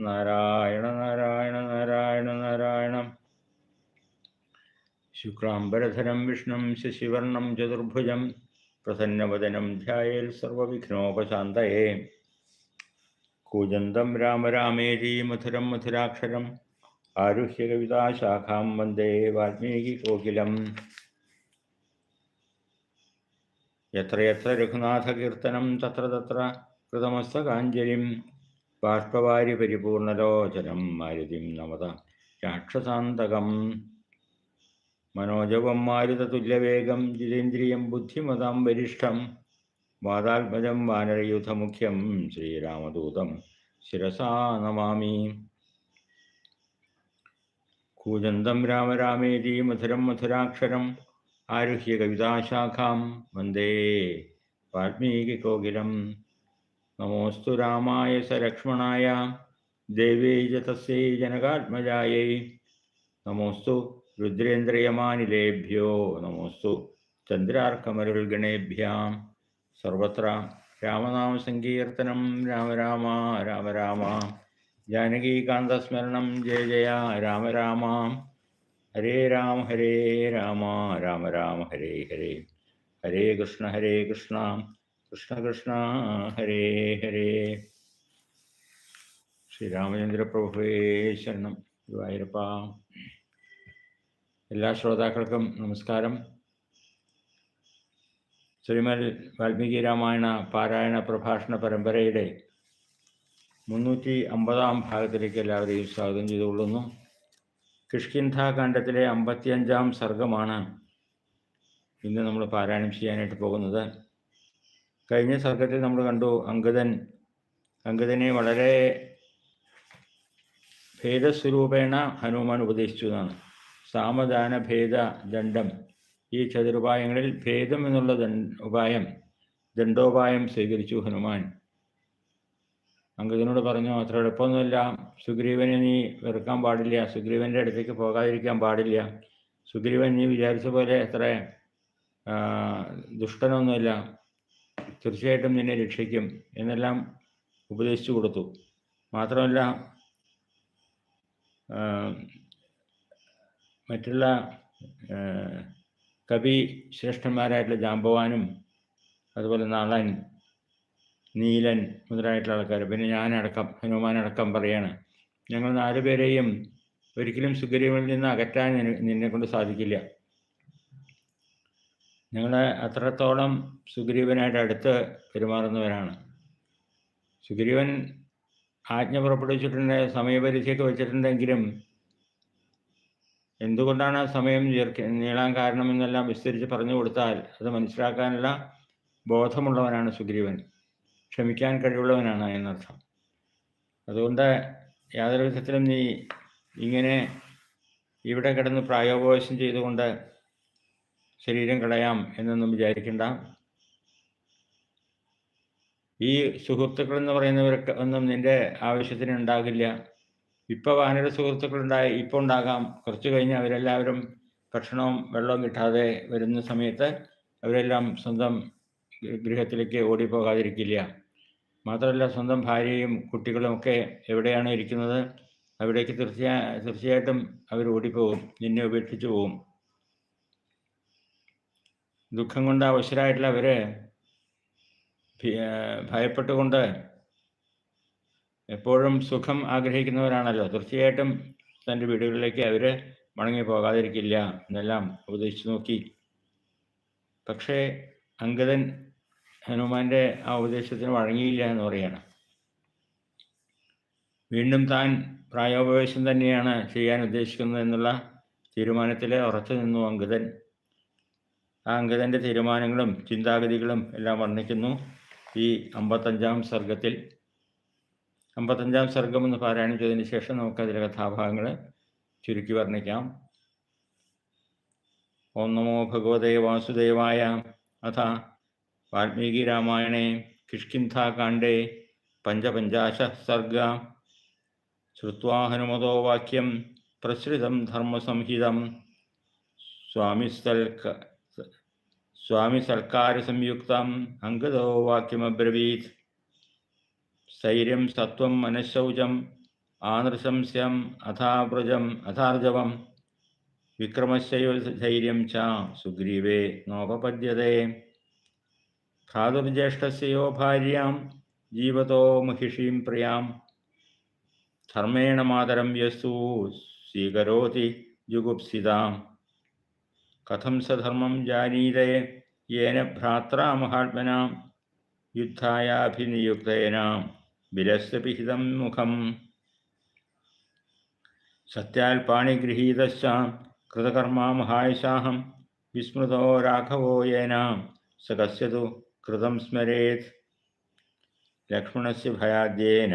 നാരായണ നാരായണ നാരായണ നാരായണം. ശുക്ലാംബരധരം വിഷ്ണു ശശിവർണം ചതുർഭുജം പ്രസന്നവദനം ധ്യായേൽ സർവവിഘ്നോപശാന്തയേ. കൂജന്തം രാമ രാമേരി മധുരം മധുരാക്ഷരം ആരുഹ്യ കവിതാശാഖാം വന്ദേ വാൽമീകി കോകിലം. എത്രയെത്ര യത്ര രഘുനാഥകീർത്തനം തത്ര തത്ര കൃതമസ്തകാഞ്ജലിം. ബാഷ്പവാരി പരിപൂർണലോചനം മാരുതിം നമത. രാക്ഷസാന്തകം. മനോജവം മാരുതതുല്യവേഗം ജിതേന്ദ്രിയം ബുദ്ധിമതാം വരിഷ്ഠം വാതാത്മജം വാനരയൂഥമുഖ്യം ശ്രീരാമദൂതം. ശിരസാ നമാമി. കൂജന്തം രാമരാമേതി മധുരം മധുരാക്ഷരം. ആരുഹ്യ കവിതാശാഖാം വന്ദേ. വാൽമീകികോകിലം നമോസ്തു രാമായ സ ലക്ഷ്മണായ ദേവേ ച തസ്യൈ ജനകാത്മജായൈ നമോസ്തു രുദ്രേന്ദ്രയമാനിലേഭ്യോ നമോസ്തു ചന്ദ്രാർക്കമരുൾഗണേഭ്യാം സർവത്ര രാമനാമസങ്കീർത്തനം രാമ രാമ രാമ രാമ ജാനകീകാന്തസ്മരണം ജയ ജയ രാമ രാമ ഹരേ രാമ ഹരേ രാമ രാമ രാമ ഹരേ ഹരേ ഹരേ കൃഷ്ണ ഹരേ കൃഷ്ണ കൃഷ്ണ കൃഷ്ണ കൃഷ്ണ ഹരേ ഹരേ. ശ്രീരാമചന്ദ്രപ്രഭുവേ ശരണം. ഗുരുവായൂരപ്പ. എല്ലാ ശ്രോതാക്കൾക്കും നമസ്കാരം. ശ്രീമൽ വാൽമീകി രാമായണ പാരായണ പ്രഭാഷണ പരമ്പരയുടെ മുന്നൂറ്റി അമ്പതാം ഭാഗത്തിലേക്ക് എല്ലാവരെയും സ്വാഗതം ചെയ്തുകൊള്ളുന്നു. കിഷ്കിന്ധാകാന്ഡത്തിലെ അമ്പത്തിയഞ്ചാം സർഗമാണ് ഇന്ന് നമ്മൾ പാരായണം ചെയ്യാനായിട്ട് പോകുന്നത്. കഴിഞ്ഞ സർഗത്തിൽ നമ്മൾ കണ്ടു അങ്കദൻ അങ്കദനെ വളരെ ഭേദസ്വരൂപേണ ഹനുമാൻ ഉപദേശിച്ചു എന്നാണ്. സാമദാന ഭേദ ദണ്ഡം. ഈ ചതുരുപായങ്ങളിൽ ഭേദം എന്നുള്ള ഉപായം ദണ്ഡോപായം സ്വീകരിച്ചു ഹനുമാൻ. അങ്കദിനോട് പറഞ്ഞു അത്ര എളുപ്പമൊന്നുമില്ല. സുഗ്രീവനെ നീ വെറുക്കാൻ പാടില്ല. സുഗ്രീവന്റെ അടുത്തേക്ക് പോകാതിരിക്കാൻ പാടില്ല. സുഗ്രീവൻ നീ വിചാരിച്ച പോലെ അത്ര ദുഷ്ടനൊന്നുമില്ല. തീർച്ചയായിട്ടും നിന്നെ രക്ഷിക്കും എന്നെല്ലാം ഉപദേശിച്ചു കൊടുത്തു. മാത്രമല്ല മറ്റുള്ള കവി ശ്രേഷ്ഠന്മാരായിട്ടുള്ള ജാമ്പവാനും അതുപോലെ നളൻ നീലൻ മുതലായിട്ടുള്ള ആൾക്കാർ പിന്നെ ഞാനടക്കം ഹനുമാനടക്കം പറയാണ്. ഞങ്ങൾ നാലുപേരെയും ഒരിക്കലും സുഗ്രീവനിൽ നിന്ന് അകറ്റാൻ നിന്നെ കൊണ്ട് സാധിക്കില്ല. ഞങ്ങൾ അത്രത്തോളം സുഗ്രീവനായിട്ട് അടുത്ത് പെരുമാറുന്നവരാണ്. സുഗ്രീവൻ ആജ്ഞ പുറപ്പെടുവിച്ചിട്ടുണ്ട് സമയപരിധിയൊക്കെ വെച്ചിട്ടുണ്ടെങ്കിലും എന്തുകൊണ്ടാണ് സമയം നീളാൻ കാരണമെന്നെല്ലാം വിസ്തരിച്ച് പറഞ്ഞു കൊടുത്താൽ അത് മനസ്സിലാക്കാനുള്ള ബോധമുള്ളവനാണ് സുഗ്രീവൻ. ക്ഷമിക്കാൻ കഴിവുള്ളവനാണ് എന്നർത്ഥം. അതുകൊണ്ട് യാതൊരു വിധത്തിലും നീ ഇങ്ങനെ ഇവിടെ കിടന്ന് പ്രായോപവേശം ചെയ്തുകൊണ്ട് ശരീരം കളയാം എന്നൊന്നും വിചാരിക്കണ്ട. ഈ സുഹൃത്തുക്കൾ എന്ന് പറയുന്നവരൊക്കെ ഒന്നും നിന്റെ ആവശ്യത്തിന് ഉണ്ടാകില്ല. ഇപ്പോൾ വാനര സുഹൃത്തുക്കൾ ഉണ്ടായി ഇപ്പോൾ ഉണ്ടാകാം. കുറച്ചു കഴിഞ്ഞ് അവരെല്ലാവരും ഭക്ഷണവും വെള്ളവും കിട്ടാതെ വരുന്ന സമയത്ത് അവരെല്ലാം സ്വന്തം ഗൃഹത്തിലേക്ക് ഓടിപ്പോകാതിരിക്കില്ല. മാത്രമല്ല സ്വന്തം ഭാര്യയും കുട്ടികളും ഒക്കെ എവിടെയാണ് ഇരിക്കുന്നത്? അവിടേക്ക് തീർച്ചയാ തീർച്ചയായിട്ടും അവർ ഓടിപ്പോകും. നിന്നെ ഉപേക്ഷിച്ചു പോകും. ദുഃഖം കൊണ്ട് അവശരായിട്ടുള്ള അവരെ ഭയപ്പെട്ടുകൊണ്ട് എപ്പോഴും സുഖം ആഗ്രഹിക്കുന്നവരാണല്ലോ. തീർച്ചയായിട്ടും തന്റെ വീടുകളിലേക്ക് അവർ മടങ്ങി പോകാതിരിക്കില്ല എന്നെല്ലാം ഉപദേശിച്ചു നോക്കി. പക്ഷേ അങ്കദൻ ഹനുമാന്റെ ആ ഉപദേശത്തിന് വഴങ്ങിയില്ല എന്ന് പറയാണ്. വീണ്ടും താൻ പ്രായോപവേശം തന്നെയാണ് ചെയ്യാൻ ഉദ്ദേശിക്കുന്നത് എന്നുള്ള തീരുമാനത്തിൽ ഉറച്ചു നിന്നു അങ്കദൻ അങ്കദന്റെ തീരുമാനങ്ങളും ചിന്താഗതികളും എല്ലാം വർണിക്കുന്നു ഈ അമ്പത്തഞ്ചാം സർഗത്തിൽ. അമ്പത്തഞ്ചാം സർഗം എന്ന് പാരായണം ചെയ്തതിന് ശേഷം നമുക്ക് അതിലെ കഥാഭാഗങ്ങൾ ചുരുക്കി വർണിക്കാം. ഓം ഭഗവതേ വാസുദേവായ അഥ വാൽമീകി രാമായണേ കിഷ്കിന്ധാകാണ്ഡേ പഞ്ചപഞ്ചാശ സർഗ ശ്രുവാ ഹനുമതോ വാക്യം പ്രസൃതം ധർമ്മസംഹിതം സ്വാമിസ്ഥൽക്ക സ്വാമി സൽക്കാരസംയുക്തം അങ്കദോ വാക്യമബ്രവീത്. സ്ഥൈര്യം സത്വം മനഃശൗചം ആനൃശംസ്യം അഥാവ്രജം അഥാർജവം. വിക്രമശൈവ ധൈര്യം ച സുഗ്രീവേ നോപപദ്യതേ. ഭ്രാതുർജ്യേഷ്ഠസ്യോ ഭാര്യാം ജീവതോ മഹിഷീം പ്രിയാം. ധർമ്മേണ മാതരം യസ്തു സ്വീകരോതി ജുഗുപ്സിതാം. കഥം സധർമ്മം ജാനീതയെ യേന ഭ്രാത്രാമഹാത്മനാം മഹാത്മന യുദ്ധായാഭിനിയുക്തേന വിലസ്യപിഹിതം മുഖം. സത്യാൽ പാണിഗൃഹീതശാം കൃതകർമാ മഹായശാഹം വിസ്മൃതോ രാഘവോ യേനാം സ കസ്യതു കൃതം സ്മരേത്. ലക്ഷ്മണസ്യ ഭയാദ്യേന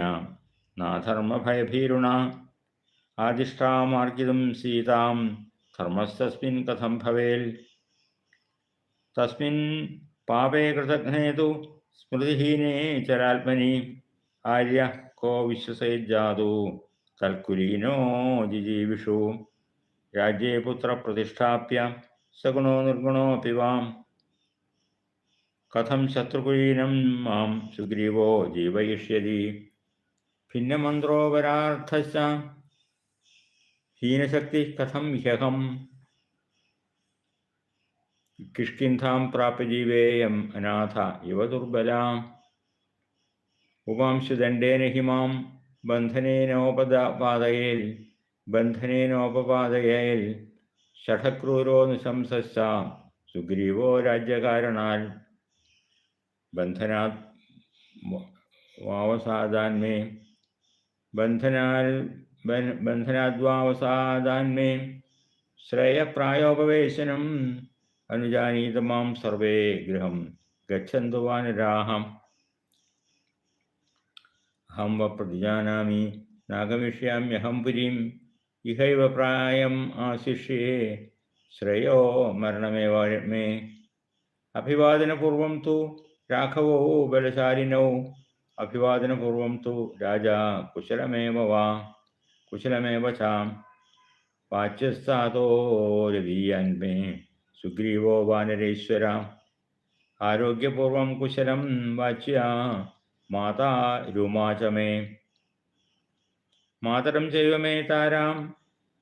നാധർമ്മഭയഭീരുണ ആദിഷ്ടാമാർജിതം സീതാം धर्मस्तस्मिन् कथं भवेल्? तस्मिन् पापे कृतघ्ने तु स्मृतिहीने चरात्मनि आर्यः को विश्वसेज्जातु तल्कुलीनो जिजीविषु। राज्ये पुत्रप्रतिष्ठाप्य सगुणो निर्गुणोऽपि वां कथं शत्रुकुलीनं माँ सुग्रीवो जीवयिष्यति। भिन्नमन्त्रोपरार्थश्च ഹീനശക്തി കഥം ഹ്യഹം കിഷ്കിന്ധാം പ്രാപ്യ ജീവേയം അനാഥ ഇവ ദുർബലാം. ഉപാംശുദണ്ഡേന ഹിമാം മാം ബന്ധനേനോപപാതയേൽ ഷഠക്രൂരോ നിശംസശ്ച സുഗ്രീവോ രാജ്യകാരണാൽ. ബന്ധനാത് വാവസാദാന്മേ ബന്ധനാൽ ബന്ധനാദ്വാവസാദാന്മേ ശ്രേയപ്രായോപവേശനം അനുജാനീത മാം സർവേ ഗൃഹം ഗച്ഛന്തു വാനരാഹം. അഹം വ പ്രതിജാനാമി നാഗമിഷ്യാമ്യഹം പുരീം ഇഹൈവ പ്രായം ആശിഷ്യേ ശ്രേയോ മരണമേവ മേ അഭിവാദനപൂർവം തു രാഘവോ ബലശാലിനോ അഭിവാദനപൂർവം തു രാജാ കുശലമേവ വാ. कुशलमे वचा पाच्यस्थातोर्वीयन्मे सुग्रीवो वानरेश्वर आरोग्यपूर्व कुशल वाच्य माता रुमा च मे मातर चैव तारा। ताराम्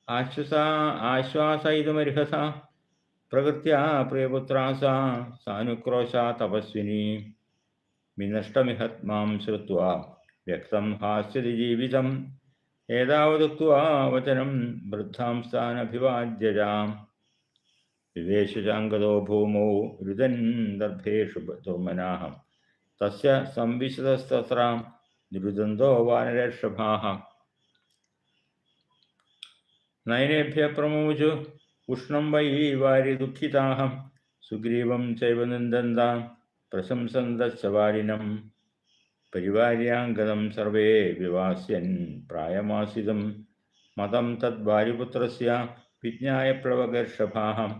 आश्वसा, आश्वासयितुमर्हसा। प्रकृत्या प्रियपुत्रा सा सानुक्रोशा तपस्विनी। विनष्टमिहत्मां श्रुवा व्यक्त हास्यति जीवितम्। വചനം വൃദ്ധാം സ്ഥാനഭിവാദ്യജാം വിവേശുചാംഗതോ ഭൂമൗ രുദൻ ദർഭേഷു ദുർമനാഹം തസ്യ സംവിശതസ്തത്രാം ദ്രുതന്തോ വാനരേഷഭാഹ. നയനേഭ്യ പ്രമോചു ഉഷ്ണം വൈ വാരി ദുഃഖിതാഹം. സുഗ്രീവം ചൈവ നിന്ദന്താം പ്രശംസന്തശ്ച വാരിണം परिवार्याङ्गदं सर्वे विवास्यन् प्रायमासिदं। मतं तद्वायुपुत्रस्य विज्ञाय प्लवगर्षभाः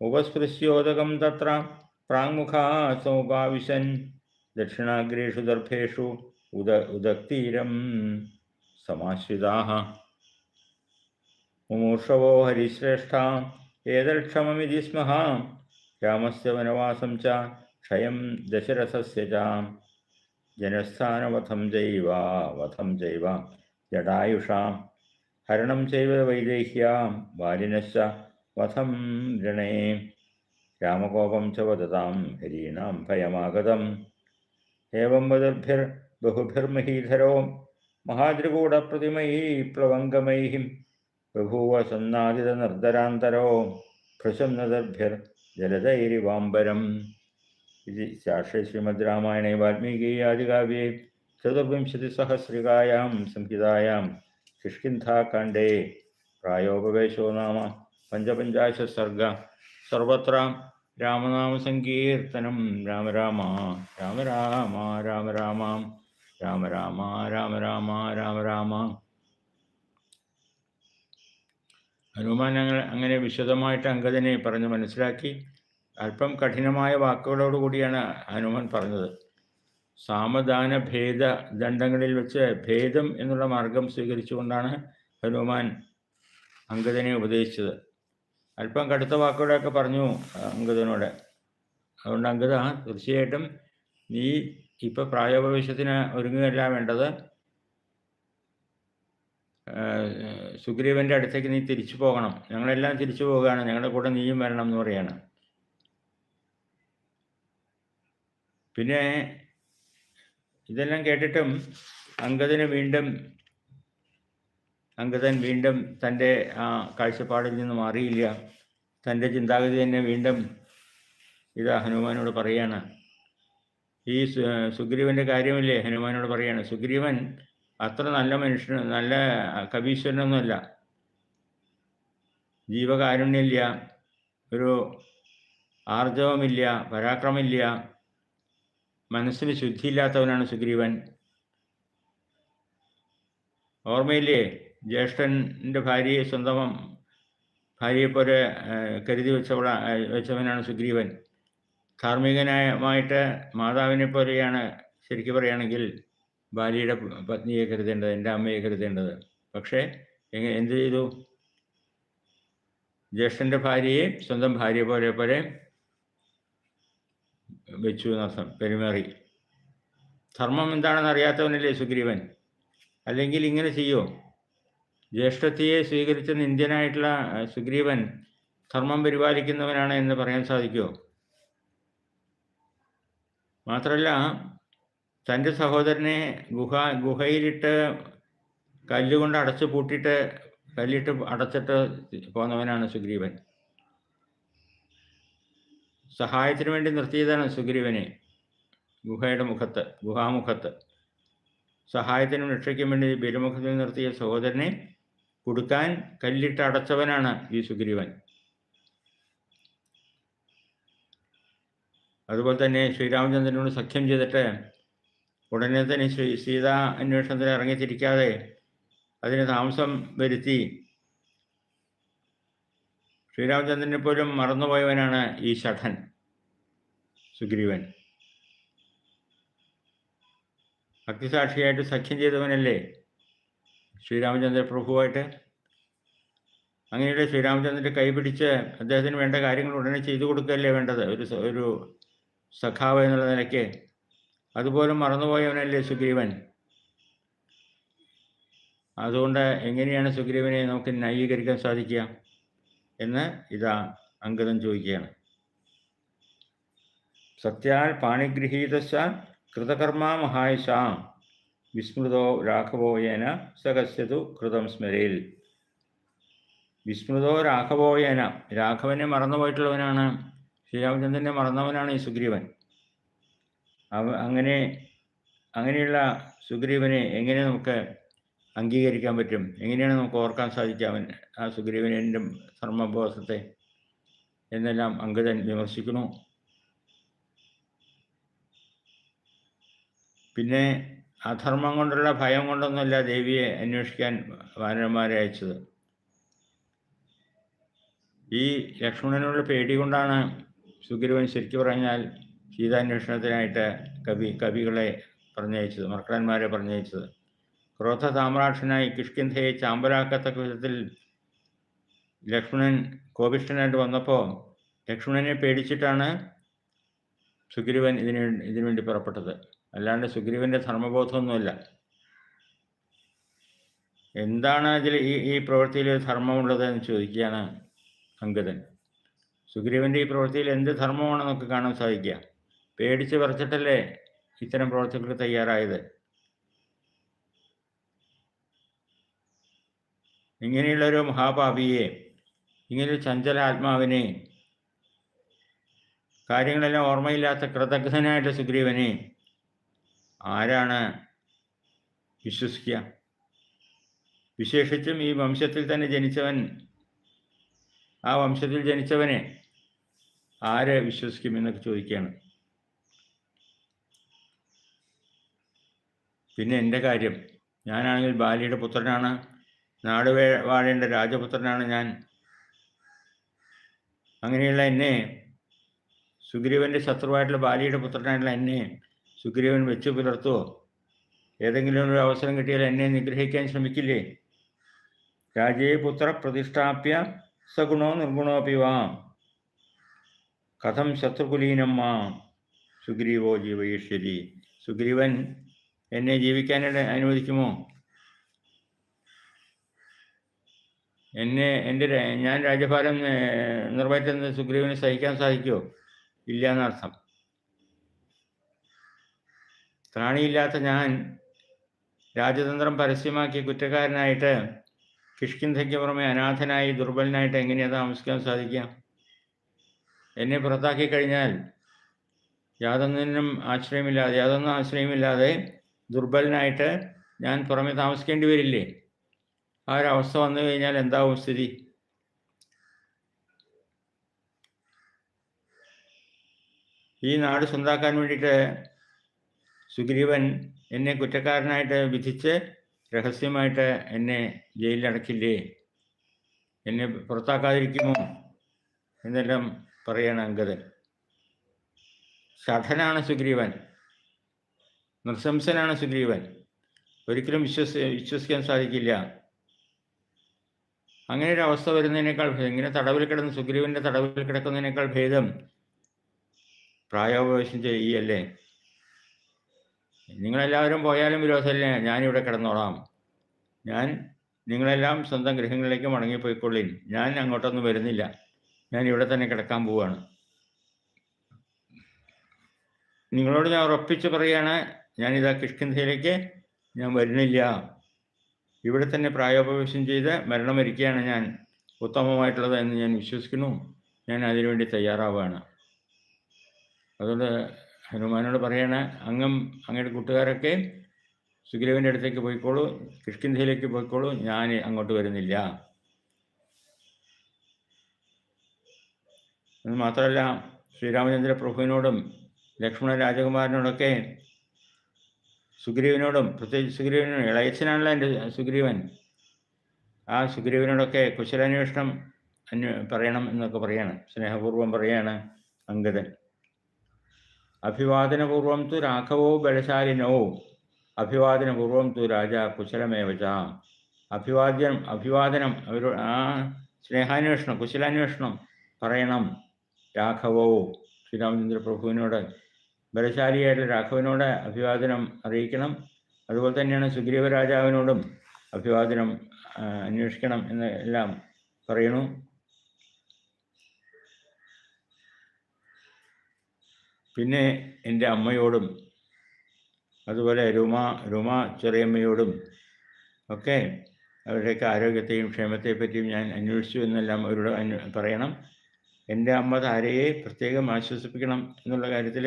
उपस्पृश्योदकं तत्र प्राङ्मुखासमुपाविशन् दक्षिणाग्रेषु दर्भेषु उद, उदक्तीरं समाश्रिताः। मुमूर्षवो हरिश्रेष्ठा एतर्क्षममिति स्मः। रामस्य वनवासं च क्षयं दशरथस्य च। ജനസ്ഥാനവധം ചെയ്യുക വധം ചെയ്യുക ജടായുഷാം ഹരണം ചൈവ വൈദേഹ്യാം. ബാലിനശ വധം രണേ. രാമകോപം ച വദതാം ഹരീണാം ഭയമാഗതം. ഏവം വദർഭിർ ബഹുഭിർമഹീധരോ. മഹാദ്രികൂടപ്രതിമൈ പ്ലവംഗമൈ ബഭൂവ സന്നാദിതനിർദ്ധരാന്തരോ ഭൃശംനദർഭിർ ജലതൈരിവാംബരം ഇത് ശാസ്ത്രേ ശ്രീമദ് രാമായണേ വാൽമീകി ആദികാവ്യേ ചതുർവിംശതിസഹസ്രികായാം സംഹിതായാം കിഷ്കിന്ധാകാണ്ഡേ പ്രായോപവേശോ നാമ പഞ്ചപഞ്ചാശത് സർഗ സർവത്ര രാമനാമസങ്കീർത്തനം രാമ രാമ രാമ രാമ രാമ രാമ രാമ രാമ രാമ രാമ ഹനുമാൻ അങ്ങനെ വിശദമായിട്ട് അങ്കദനെ പറഞ്ഞ് മനസ്സിലാക്കി അല്പം കഠിനമായ വാക്കുകളോടുകൂടിയാണ് ഹനുമാൻ പറഞ്ഞത്. സാമദാന ഭേദ ദണ്ഡങ്ങളിൽ വെച്ച് ഭേദം എന്നുള്ള മാർഗം സ്വീകരിച്ചുകൊണ്ടാണ് ഹനുമാൻ അങ്കദനെ ഉപദേശിച്ചത്. അല്പം കടുത്ത വാക്കുകളൊക്കെ പറഞ്ഞു അങ്കദനോട്. അതുകൊണ്ട് അങ്കദ തീർച്ചയായിട്ടും നീ ഇപ്പം പ്രായോപവേശത്തിന് ഒരുങ്ങുകയല്ല വേണ്ടത്. സുഗ്രീവന്റെ അടുത്തേക്ക് നീ തിരിച്ചു പോകണം. ഞങ്ങളെല്ലാം തിരിച്ചു പോവുകയാണ്. ഞങ്ങളുടെ കൂടെ നീയും വരണം എന്ന് പറയാണ്. പിന്നെ ഇതെല്ലാം കേട്ടിട്ടും അങ്കദന് വീണ്ടും അങ്കദൻ വീണ്ടും തന്റെ ആ കാഴ്ചപ്പാടിൽ നിന്ന് മാറിയില്ല. തന്റെ ചിന്താഗതി തന്നെ വീണ്ടും ഇത് ഹനുമാനോട് പറയാണ്. ഈ സുഗ്രീവന്റെ കാര്യമില്ലേ ഹനുമാനോട് പറയാണ്. സുഗ്രീവൻ അത്ര നല്ല മനുഷ്യൻ നല്ല കവീശ്വരനൊന്നുമല്ല. ജീവകാരുണ്യമില്ല. ഒരു ആർജവമില്ല പരാക്രമമില്ല. മനസ്സിന് ശുദ്ധിയില്ലാത്തവനാണ് സുഗ്രീവൻ. ഓർമ്മയില്ലേ? ജ്യേഷ്ഠന്റെ ഭാര്യയെ സ്വന്തം ഭാര്യയെപ്പോലെ കരുതി വെച്ചവള വെച്ചവനാണ് സുഗ്രീവൻ. ധാർമ്മികനായിട്ട് മാതാവിനെ പോലെയാണ് ശരിക്കും പറയുകയാണെങ്കിൽ ഭാര്യയുടെ പത്നിയെ കരുതേണ്ടത് എന്റെ അമ്മയെ കരുതേണ്ടത്. പക്ഷേ എങ്ങനെ എന്ത് ചെയ്തു? ജ്യേഷ്ഠന്റെ ഭാര്യയെ സ്വന്തം ഭാര്യ പോലെ പോലെ വെച്ചു എന്നർത്ഥം പെരുമാറി. ധർമ്മം എന്താണെന്ന് അറിയാത്തവനല്ലേ സുഗ്രീവൻ? അല്ലെങ്കിൽ ഇങ്ങനെ ചെയ്യോ? ജ്യേഷ്ഠത്തിയെ സ്വീകരിച്ച നിന്ദ്യനായിട്ടുള്ള സുഗ്രീവൻ ധർമ്മം പരിപാലിക്കുന്നവനാണ് എന്ന് പറയാൻ സാധിക്കുമോ മാത്രമല്ല തന്റെ സഹോദരനെ ഗുഹ ഗുഹയിലിട്ട് കല്ലുകൊണ്ട് അടച്ചു പൂട്ടിയിട്ട് കല്ലിട്ട് അടച്ചിട്ട് പോന്നവനാണ് സുഗ്രീവൻ. സഹായത്തിന് വേണ്ടി നിർത്തിയതാണ് സുഗ്രീവനെ. ഗുഹയുടെ മുഖത്ത് ഗുഹാമുഖത്ത്. സഹായത്തിനും രക്ഷയ്ക്കും വേണ്ടി ബിരുമുഖത്തിൽ നിർത്തിയ സഹോദരനെ കൊടുക്കാൻ കല്ലിട്ട് അടച്ചവനാണ് ഈ സുഗ്രീവൻ. അതുപോലെ തന്നെ ശ്രീരാമചന്ദ്രനോട് സഖ്യം ചെയ്തിട്ട് ഉടനെ തന്നെ ശ്രീ സീതാ അന്വേഷണത്തിൽ ഇറങ്ങിത്തിരിക്കാതെ അതിന് താമസം വരുത്തി ശ്രീരാമചന്ദ്രനെ പോലും മറന്നുപോയവനാണ് ഈ ഷഠൻ സുഗ്രീവൻ. ഭക്തിസാക്ഷിയായിട്ട് സഖ്യം ചെയ്തവനല്ലേ ശ്രീരാമചന്ദ്ര പ്രഭുവായിട്ട്? അങ്ങനെയുള്ള ശ്രീരാമചന്ദ്രന്റെ കൈപിടിച്ച് അദ്ദേഹത്തിന് വേണ്ട കാര്യങ്ങൾ ഉടനെ ചെയ്തു കൊടുക്കുകയല്ലേ വേണ്ടത്? ഒരു ഒരു സഖാവ് എന്നുള്ള നിലയ്ക്ക്. അതുപോലും മറന്നുപോയവനല്ലേ സുഗ്രീവൻ? അതുകൊണ്ട് എങ്ങനെയാണ് സുഗ്രീവനെ നമുക്ക് ന്യായീകരിക്കാൻ സാധിക്കുക എന്ന് ഇതാ അങ്കദം ചോദിക്കുകയാണ്. സത്യാൽ പാണിഗൃഹീതശ കൃതകർമ്മ മഹായശാം. വിസ്മൃതോ രാഘവോയേന സകസ്യതു കൃതം സ്മരയിൽ വിസ്മൃതോ രാഘവോയേന രാഘവനെ മറന്നുപോയിട്ടുള്ളവനാണ്. ശ്രീരാമചന്ദ്രനെ മറന്നവനാണ് ഈ സുഗ്രീവൻ. അവ അങ്ങനെ അങ്ങനെയുള്ള സുഗ്രീവനെ എങ്ങനെ നമുക്ക് അംഗീകരിക്കാൻ പറ്റും? എങ്ങനെയാണ് നമുക്ക് ഓർക്കാൻ സാധിക്കുക അവൻ? ആ സുഗ്രീവനെ ധർമ്മബോധത്തെ എന്നെല്ലാം അങ്കദൻ വിമർശിക്കുന്നു. പിന്നെ അധർമ്മം കൊണ്ടുള്ള ഭയം കൊണ്ടൊന്നുമല്ല ദേവിയെ അന്വേഷിക്കാൻ വാനരന്മാരെ അയച്ചത്. ഈ ലക്ഷ്മണനുള്ള പേടി കൊണ്ടാണ് സുഗ്രീവൻ ശരിക്കു പറഞ്ഞാൽ സീതാന്വേഷണത്തിനായിട്ട് കവി കവികളെ പറഞ്ഞയച്ചത് മർക്കടന്മാരെ പറഞ്ഞയച്ചത്. ക്രോധ സാമ്രാക്ഷനായി കിഷ്കിന്ധയെ ചാമ്പലാക്കത്തക്ക വിധത്തിൽ ലക്ഷ്മണൻ കോപിഷ്ഠനായിട്ട് വന്നപ്പോൾ ലക്ഷ്മണനെ പേടിച്ചിട്ടാണ് സുഗ്രീവൻ ഇതിന് ഇതിനു വേണ്ടി പുറപ്പെട്ടത്. അല്ലാണ്ട് സുഗ്രീവന്റെ ധർമ്മബോധമൊന്നുമില്ല. എന്താണ് അതിൽ ഈ ഈ പ്രവൃത്തിയിൽ ധർമ്മമുള്ളത് എന്ന് ചോദിക്കുകയാണ് അങ്കദൻ സുഗ്രീവന്റെ ഈ പ്രവൃത്തിയിൽ എന്ത് ധർമ്മമാണ് നമുക്ക് കാണാൻ സാധിക്കുക? പേടിച്ച് പറിച്ചിട്ടല്ലേ ഇത്തരം പ്രവർത്തികൾക്ക് തയ്യാറായത്? ഇങ്ങനെയുള്ളൊരു മഹാപാപിയെ ഇങ്ങനൊരു ചഞ്ചല ആത്മാവിനെ കാര്യങ്ങളെല്ലാം ഓർമ്മയില്ലാത്ത കൃതജ്ഞനായിട്ട് സുഗ്രീവനെ ആരാണ് വിശ്വസിക്കുക? വിശേഷിച്ചും ഈ വംശത്തിൽ തന്നെ ജനിച്ചവൻ ആ വംശത്തിൽ ജനിച്ചവനെ ആര് വിശ്വസിക്കും എന്നൊക്കെ ചോദിക്കുകയാണ്. പിന്നെ എന്റെ കാര്യം ഞാനാണെങ്കിൽ ബാലിയുടെ പുത്രനാണ് നാട് വാഴേണ്ട രാജപുത്രനാണ് ഞാൻ. അങ്ങനെയുള്ള എന്നെ സുഗ്രീവന്റെ ശത്രുവായിട്ടുള്ള ബാലിയുടെ പുത്രനായിട്ടുള്ള എന്നെ സുഗ്രീവൻ വെച്ചു പുലർത്തുമോ ഏതെങ്കിലും ഒരു അവസരം കിട്ടിയാൽ എന്നെ നിഗ്രഹിക്കാൻ ശ്രമിക്കില്ലേ? രാജയെ പുത്ര പ്രതിഷ്ഠാപ്യ സഗുണോ നിർഗുണോപി വാം. കഥം ശത്രുകുലീനം മാം. സുഗ്രീവോ ജീവയിഷ്യതി. സുഗ്രീവൻ എന്നെ ജീവിക്കാനായിട്ട് അനുവദിക്കുമോ? എന്നെ എന്റെ ഞാൻ രാജ്യഭാരം നിർവഹിച്ചെന്ന് സുഗ്രീവന് സഹിക്കാൻ സാധിക്കുമോ? ഇല്ല എന്നർത്ഥം. ത്രാണിയില്ലാത്ത ഞാൻ രാജതന്ത്രം പരസ്യമാക്കി കുറ്റക്കാരനായിട്ട് കിഷ്കിന്ധയ്ക്ക് പുറമെ അനാഥനായി ദുർബലനായിട്ട് എങ്ങനെയാണ് താമസിക്കാൻ സാധിക്കുക? എന്നെ പുറത്താക്കി കഴിഞ്ഞാൽ യാതൊന്നിനും ആശ്രയമില്ലാതെ യാതൊന്നും ആശ്രയമില്ലാതെ ദുർബലനായിട്ട് ഞാൻ പുറമെ താമസിക്കേണ്ടി വരില്ലേ? ആ ഒരവസ്ഥ വന്നു കഴിഞ്ഞാൽ എന്താവും സ്ഥിതി? ഈ നാട് സ്വന്താക്കാൻ വേണ്ടിയിട്ട് സുഗ്രീവൻ എന്നെ കുറ്റക്കാരനായിട്ട് വിധിച്ച് രഹസ്യമായിട്ട് എന്നെ ജയിലിലടക്കില്ലേ? എന്നെ പുറത്താക്കാതിരിക്കുമോ? എന്നെല്ലാം പറയണം അങ്കദൻ. ഷഠനാണ് സുഗ്രീവൻ. നൃശംസനാണ് സുഗ്രീവൻ. ഒരിക്കലും വിശ്വസി വിശ്വസിക്കാൻ സാധിക്കില്ല. അങ്ങനെ ഒരു അവസ്ഥ വരുന്നതിനേക്കാൾ ഇങ്ങനെ തടവിൽ കിടന്ന് സുഗ്രീവന്റെ തടവിൽ കിടക്കുന്നതിനേക്കാൾ ഭേദം പ്രായോപവേശം ചെയ്യല്ലേ? നിങ്ങളെല്ലാവരും പോയാലും വിരോധമില്ല. ഞാനിവിടെ കിടന്നോളാം. ഞാൻ നിങ്ങളെല്ലാം സ്വന്തം ഗൃഹങ്ങളിലേക്ക് മടങ്ങിപ്പോയിക്കൊള്ളി ഞാൻ അങ്ങോട്ടൊന്നും വരുന്നില്ല. ഞാൻ ഇവിടെ തന്നെ കിടക്കാൻ പോവാണ്. നിങ്ങളോട് ഞാൻ ഉറപ്പിച്ച് പറയാണ് ഞാനിതാ കിഷ്കിന്ധയിലേക്ക് ഞാൻ വരുന്നില്ല. ഇവിടെ തന്നെ പ്രായോപവേശം ചെയ്ത് മരണം വരിക്കുകയാണ് ഞാൻ. ഉത്തമമായിട്ടുള്ളത് എന്ന് ഞാൻ വിശ്വസിക്കുന്നു. ഞാൻ അതിനുവേണ്ടി തയ്യാറാവുകയാണ്. അതുകൊണ്ട് ഹനുമാനോട് പറയണ അങ്ങും അങ്ങയുടെ കൂട്ടുകാരൊക്കെ സുഗ്രീവന്റെ അടുത്തേക്ക് പോയിക്കോളൂ കിഷ്കിന്ധയിലേക്ക് പോയിക്കോളൂ ഞാൻ അങ്ങോട്ട് വരുന്നില്ല. എന്ന് മാത്രമല്ല ശ്രീരാമചന്ദ്ര പ്രഭുവിനോടും ലക്ഷ്മണ രാജകുമാരനോടൊക്കെ സുഗ്രീവനോടും പ്രത്യേകിച്ച് സുഗ്രീവനോട് ഇളയച്ചനാണല്ലോ എന്റെ സുഗ്രീവൻ ആ സുഗ്രീവനോടൊക്കെ കുശലാന്വേഷണം അന്വ പറയണം എന്നൊക്കെ പറയാണ് സ്നേഹപൂർവം പറയാണ് അങ്കദൻ അഭിവാദനപൂർവം തു രാഘവോ ബലശാലിനോ. അഭിവാദനപൂർവം തു രാജ കുശലമേവച അഭിവാദ്യം അഭിവാദനം അവരോ ആ സ്നേഹാന്വേഷണം കുശലാന്വേഷണം പറയണം രാഘവോ. ശ്രീരാമചന്ദ്ര പ്രഭുവിനോട് ബലശാലിയായിട്ടുള്ള രാഘവനോട് അഭിവാദനം അറിയിക്കണം. അതുപോലെ തന്നെയാണ് സുഗ്രീവ രാജാവിനോടും അഭിവാദനം അന്വേഷിക്കണം എന്ന് എല്ലാം പറയണു. പിന്നെ എന്റെ അമ്മയോടും അതുപോലെ രുമ രുമ ചെറിയമ്മയോടും ഒക്കെ അവരുടെയൊക്കെ ആരോഗ്യത്തെയും ക്ഷേമത്തെപ്പറ്റിയും ഞാൻ അന്വേഷിച്ചു എന്നെല്ലാം അവരോട് പറയണം. എന്റെ അമ്മ താരയെ പ്രത്യേകം ആശ്വസിപ്പിക്കണം എന്നുള്ള കാര്യത്തിൽ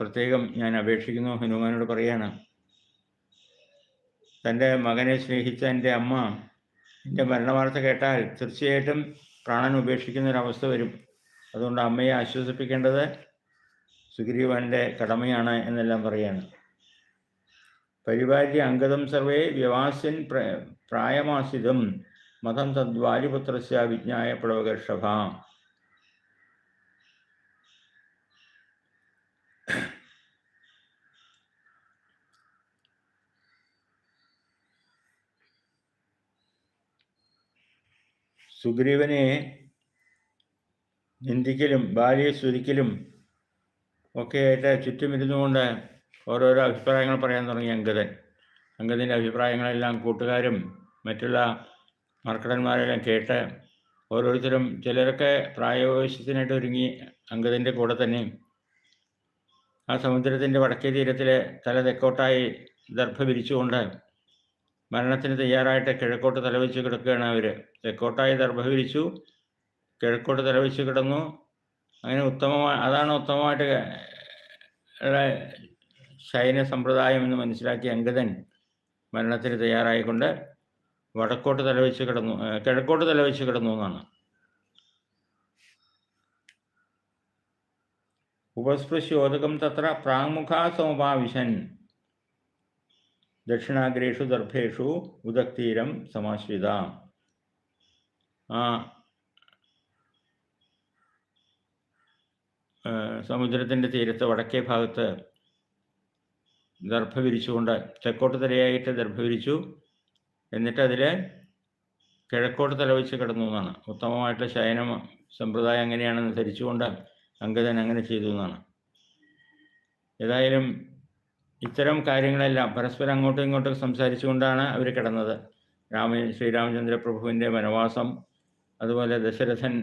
പ്രത്യേകം ഞാൻ അപേക്ഷിക്കുന്നു ഹനുമാനോട് പറയാണ്. തന്റെ മകനെ സ്നേഹിച്ച എന്റെ അമ്മ എന്റെ മരണവാർത്ത കേട്ടാൽ തീർച്ചയായിട്ടും പ്രാണൻ ഉപേക്ഷിക്കുന്ന ഒരവസ്ഥ വരും. അതുകൊണ്ട് അമ്മയെ ആശ്വസിപ്പിക്കേണ്ടത് സുഗ്രീവന്റെ കടമയാണ് എന്നെല്ലാം പറയാണ്. പരിപാര്യ അംഗതം സർവേ വ്യവാസ്യൻ പ്ര- പ്രായമാസിതം മതം തദ്വാരിപുത്ര വിജ്ഞായ പ്ലവകർഷഭ സുഗ്രീവനെ നിന്ദിക്കലും ഭാര്യയെ സ്തുതിക്കലും ഒക്കെ ചുറ്റും ഇരുന്നുകൊണ്ട് കൊണ്ട് ഓരോരോ അഭിപ്രായങ്ങൾ പറയാൻ തുടങ്ങി അങ്കദൻ അങ്കദിന്റെ അഭിപ്രായങ്ങളെല്ലാം കൂട്ടുകാരും മറ്റുള്ള മർക്കടന്മാരെല്ലാം കേട്ട് ഓരോരുത്തരും ചിലരൊക്കെ പ്രായവശത്തിനായിട്ട് ഒരുങ്ങി അങ്കദിന്റെ കൂടെ തന്നെ. ആ സമുദ്രത്തിന്റെ വടക്കേ തീരത്തിലെ തല തെക്കോട്ടായി ദർഭ വിരിച്ചുകൊണ്ട് മരണത്തിന് തയ്യാറായിട്ട് കിഴക്കോട്ട് തലവെച്ച് കിടക്കുകയാണ് അവർ തെക്കോട്ടായി ദർഭ വിരിച്ചു കിഴക്കോട്ട് തലവെച്ച് കിടന്നു. അങ്ങനെ ഉത്തമമായ അതാണ് ഉത്തമമായിട്ട് ശയന സമ്പ്രദായം എന്ന് മനസ്സിലാക്കിയ അങ്കദൻ മരണത്തിന് തയ്യാറായിക്കൊണ്ട് വടക്കോട്ട് തലവെച്ച് കിടന്നു കിഴക്കോട്ട് തലവെച്ച് കിടന്നു എന്നാണ്. ഉപസ്പൃശ്യോദകം തത്ര പ്രാങ്മുഖാസമുപാവിശൻ ദക്ഷിണാഗ്രേഷു ദർഭേഷു ഉദക്തീരം സമാശ്രിത. ആ സമുദ്രത്തിന്റെ തീരത്ത് വടക്കേ ഭാഗത്ത് ദർഭ വിരിച്ചുകൊണ്ട് തെക്കോട്ട് തലയായിട്ട് ദർഭ വിരിച്ചു എന്നിട്ട് അതിൽ കിഴക്കോട്ട് തലവെച്ച് കിടന്നു എന്നാണ്. ഉത്തമമായിട്ടുള്ള ശയനം സമ്പ്രദായം എങ്ങനെയാണെന്ന് ധരിച്ചുകൊണ്ട് അങ്കദൻ അങ്ങനെ ചെയ്തു എന്നാണ്. ഏതായാലും ഇത്തരം കാര്യങ്ങളെല്ലാം പരസ്പരം അങ്ങോട്ടും ഇങ്ങോട്ടും സംസാരിച്ചുകൊണ്ടാണ് അവർ കിടന്നത്. രാമ ശ്രീരാമചന്ദ്ര പ്രഭുവിന്റെ വനവാസം അതുപോലെ ദശരഥൻ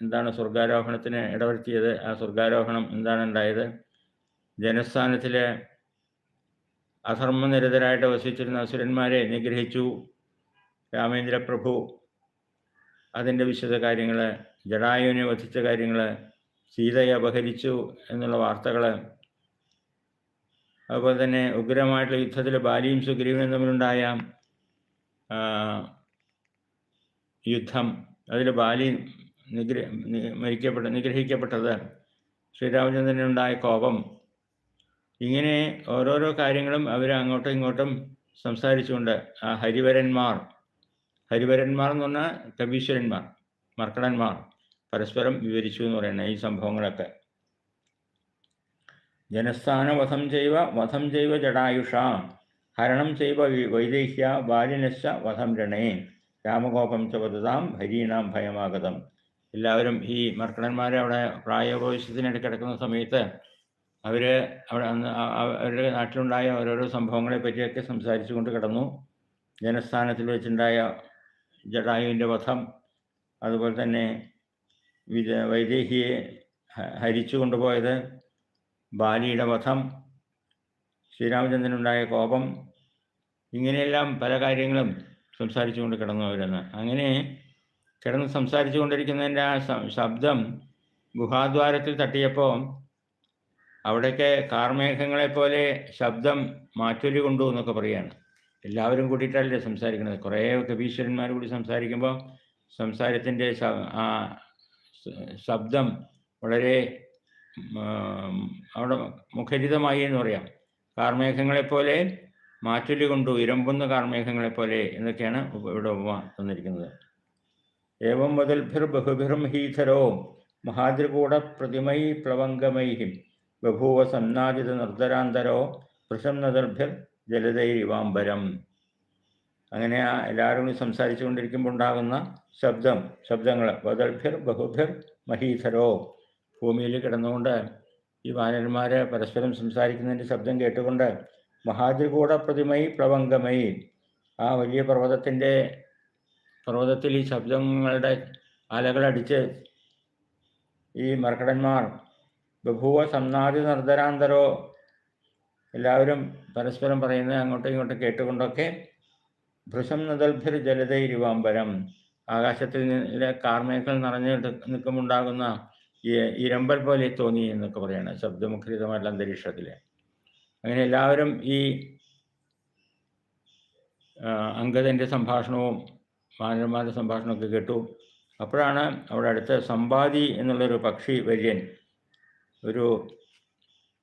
എന്താണ് സ്വർഗാരോഹണത്തിന് ഇടവരുത്തിയത്? ആ സ്വർഗാരോഹണം എന്താണ് ഉണ്ടായത് ജനസ്ഥാനത്തിലെ അധർമ്മനിരതരായിട്ട് വസിച്ചിരുന്ന അസുരന്മാരെ നിഗ്രഹിച്ചു. രാമേന്ദ്രപ്രഭു അതിന്റെ വിശദ കാര്യങ്ങൾ ജടായുവിനെ വധിച്ച കാര്യങ്ങൾ സീതയെ അപഹരിച്ചു എന്നുള്ള വാർത്തകൾ അതുപോലെ തന്നെ ഉഗ്രമായിട്ടുള്ള യുദ്ധത്തിൽ ബാലിയും സുഗ്രീവനും തമ്മിലുണ്ടായ യുദ്ധം അതിൽ ബാലി നിഗ്ര മരിക്കപ്പെട്ട നിഗ്രഹിക്കപ്പെട്ടത് ശ്രീരാമചന്ദ്രനുണ്ടായ കോപം. ഇങ്ങനെ ഓരോരോ കാര്യങ്ങളും അവർ അങ്ങോട്ടും ഇങ്ങോട്ടും സംസാരിച്ചുകൊണ്ട് ആ ഹരിവരന്മാർ ഹരിവരന്മാർ എന്ന് പറഞ്ഞാൽ കവീശ്വരന്മാർ മർക്കടന്മാർ പരസ്പരം വിവരിച്ചു എന്ന് പറയുന്നത് ഈ സംഭവങ്ങളൊക്കെ. ജനസ്ഥാന വധം ചെയ്വ വധം ചെയ്വ ജടായുഷ ഹരണം ചെയ്വ വൈദേഹ്യ ബാലിനശ്ച വധം രണേ രാമകോപം ച ഹരീണാം ഭയമാഗതം. എല്ലാവരും ഈ മർക്കടന്മാരെ അവിടെ പ്രായപ്രവേശത്തിനിടെ കിടക്കുന്ന സമയത്ത് അവർ അവിടെ അവരുടെ നാട്ടിലുണ്ടായ ഓരോരോ സംഭവങ്ങളെ പറ്റിയൊക്കെ സംസാരിച്ചുകൊണ്ട് കിടന്നു. ജനസ്ഥാനത്തിൽ വെച്ചുണ്ടായ ജടായുവിന്റെ വധം അതുപോലെ തന്നെ വിജ വൈദേഹിയെ ഹരിച്ചു കൊണ്ടുപോയത് ബാലിയുടെ വധം ശ്രീരാമചന്ദ്രനുണ്ടായ കോപം ഇങ്ങനെയെല്ലാം പല കാര്യങ്ങളും സംസാരിച്ചുകൊണ്ട് കിടന്നു അവരെന്ന് അങ്ങനെ കിടന്ന് സംസാരിച്ചു കൊണ്ടിരിക്കുന്നതിന്റെ ആ ശബ്ദം ഗുഹാദ്വാരത്തിൽ തട്ടിയപ്പോൾ അവിടേക്ക് കാർമേഘങ്ങളെ പോലെ ശബ്ദം മാറ്റൊലി കൊണ്ടു എന്നൊക്കെ പറയാണ് എല്ലാവരും കൂടിയിട്ടല്ലേ സംസാരിക്കുന്നത്. കുറേ കവീശ്വരന്മാർ കൂടി സംസാരിക്കുമ്പോൾ സംസാരത്തിന്റെ ആ ശബ്ദം വളരെ അവിടെ മുഖരിതമായി എന്ന് പറയാം. കാർമേഘങ്ങളെപ്പോലെ മാറ്റൊലി കൊണ്ടു ഇരമ്പുന്ന കാർമേഘങ്ങളെപ്പോലെ എന്നൊക്കെയാണ് ഇവിടെ ഉപമ തന്നിരിക്കുന്നത്. ഏവം മുതൽഭിർ ബഹുഭിർം ഹീധരോ മഹാദ്രികൂട പ്രതിമൈ പ്ലവംഗമൈ ബഭൂവ സന്നാജിത നിർദ്ധരാന്തരോ പ്രസന്നദർഭിർ ജലതൈരിവാംബരം അങ്ങനെ ആ എല്ലാവരും കൂടി സംസാരിച്ചു കൊണ്ടിരിക്കുമ്പോൾ ഉണ്ടാകുന്ന ശബ്ദം ശബ്ദങ്ങൾ വദൽഭിർ ബഹുഭിർ മഹീധരോ ഭൂമിയിൽ കിടന്നുകൊണ്ട് ഈ വാനന്മാർ പരസ്പരം സംസാരിക്കുന്നതിന്റെ ശബ്ദം കേട്ടുകൊണ്ട് മഹാദ്രികൂട പ്രതിമൈ പ്ലവംഗമൈ ആ വലിയ പർവതത്തിന്റെ പർവതത്തിൽ ഈ ശബ്ദങ്ങളുടെ അലകളടിച്ച് ഈ മർക്കടന്മാർ ബഭൂവ സംനാദി നിർദ്ധരാന്തരോ എല്ലാവരും പരസ്പരം പറയുന്നത് അങ്ങോട്ടും ഇങ്ങോട്ടും കേട്ടുകൊണ്ടൊക്കെ ഭൃശം നദൽഭിർ ജലതൈരുവാമ്പരം ആകാശത്തിൽ നിന്നിലെ കാർമേഘങ്ങൾ നിറഞ്ഞ് നിൽക്കുമുണ്ടാകുന്ന ഈ ഇരമ്പൽ പോലെ തോന്നി എന്നൊക്കെ പറയാണ് ശബ്ദമുഖരിതമായിട്ടുള്ള അന്തരീക്ഷത്തിൽ അങ്ങനെ എല്ലാവരും ഈ അംഗതന്റെ സംഭാഷണവും വാനരന്മാരുടെ സംഭാഷണമൊക്കെ കേട്ടു. അപ്പോഴാണ് അവിടെ അടുത്ത സമ്പാദി എന്നുള്ളൊരു പക്ഷി വര്യൻ ഒരു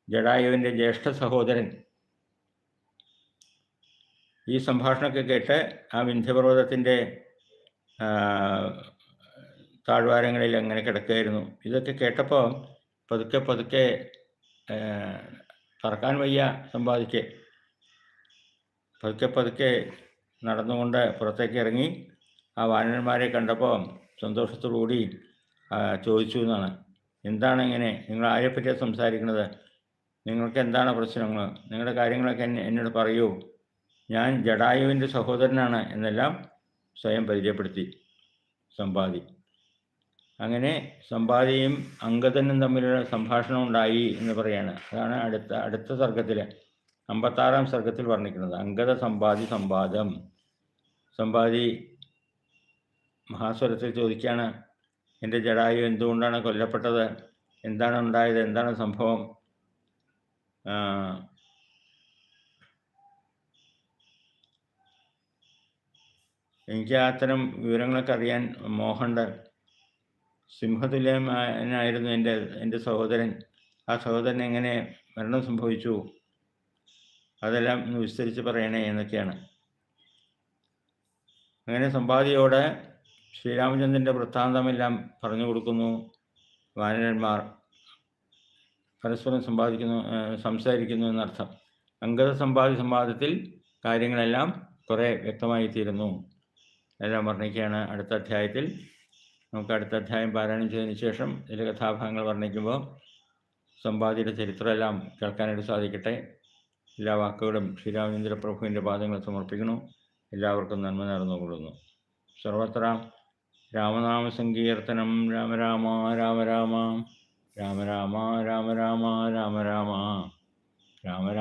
ജഡായുവിന്റെ ജ്യേഷ്ഠ സഹോദരൻ. ഈ സംഭാഷണമൊക്കെ കേട്ട് ആ വിന്ധ്യപർവതത്തിന്റെ താഴ്വാരങ്ങളിൽ അങ്ങനെ കിടക്കുകയായിരുന്നു. ഇതൊക്കെ കേട്ടപ്പോൾ പതുക്കെ പതുക്കെ തറക്കാൻ വയ്യ സമ്പാദിക്ക്. പതുക്കെ പതുക്കെ നടന്നുകൊണ്ട് പുറത്തേക്ക് ഇറങ്ങി. ആ വാനരന്മാരെ കണ്ടപ്പോൾ സന്തോഷത്തോടുകൂടി ചോദിച്ചു എന്നാണ്. എന്താണ് ഇങ്ങനെ? നിങ്ങൾ ആരെപ്പറ്റിയാണ് സംസാരിക്കുന്നത് നിങ്ങൾക്ക് എന്താണ് പ്രശ്നങ്ങൾ? നിങ്ങളുടെ കാര്യങ്ങളൊക്കെ എന്നെ എന്നോട് പറയൂ. ഞാൻ ജഡായുവിന്റെ സഹോദരനാണ് എന്നെല്ലാം സ്വയം പരിചയപ്പെടുത്തി സമ്പാദി. അങ്ങനെ സമ്പാദിയും അംഗതനും തമ്മിലുള്ള സംഭാഷണം ഉണ്ടായി എന്ന് പറയാണ്. അതാണ് അടുത്ത അടുത്ത സർഗത്തിൽ അമ്പത്താറാം സർഗത്തിൽ വർണിക്കുന്നത്. അംഗത സമ്പാദി സംവാദം സമ്പാദി മഹാസ്വരത്തിൽ ചോദിക്കുകയാണ് എന്റെ ജഡായു എന്തുകൊണ്ടാണ് കൊല്ലപ്പെട്ടത്? എന്താണ് ഉണ്ടായത്? എന്താണ് സംഭവം? എനിക്ക് അത്തരം വിവരങ്ങളൊക്കെ അറിയാൻ മോഹണ്ട്. സിംഹതുല്യനായിരുന്നു എന്റെ എന്റെ സഹോദരൻ. ആ സഹോദരൻ എങ്ങനെ മരണം സംഭവിച്ചു? അതെല്ലാം വിസ്തരിച്ച് പറയണേ എന്നൊക്കെയാണ്. അങ്ങനെ സമ്പാദിയോട് ശ്രീരാമചന്ദ്രന്റെ വൃത്താന്തമെല്ലാം പറഞ്ഞു കൊടുക്കുന്നു. വാനരന്മാർ പരസ്പരം സമ്പാദിക്കുന്നു സംസാരിക്കുന്നു എന്നർത്ഥം. അംഗത സമ്പാദി സംവാദത്തിൽ കാര്യങ്ങളെല്ലാം കുറേ വ്യക്തമായി തീരുന്നു. എല്ലാം വർണിക്കുകയാണ് അടുത്ത അധ്യായത്തിൽ. നമുക്ക് അടുത്ത അധ്യായം പാരായണം ചെയ്തതിന് ശേഷം ഇതിലെ കഥാഭാഗങ്ങൾ വർണിക്കുമ്പോൾ സമ്പാദിയുടെ ചരിത്രമെല്ലാം കേൾക്കാനായിട്ട് സാധിക്കട്ടെ. എല്ലാ വാക്കുകളും ശ്രീരാമചന്ദ്ര പ്രഭുവിന്റെ പാദങ്ങൾ സമർപ്പിക്കുന്നു. എല്ലാവർക്കും നന്മ നേർന്നുകൊള്ളുന്നു. സർവത്ര രാമനാമ സങ്കീർത്തനം രാമ രാമ രാമ രാമ രാമ രാമ രാമ രാമ രാമ രാമ രാമ രാമ.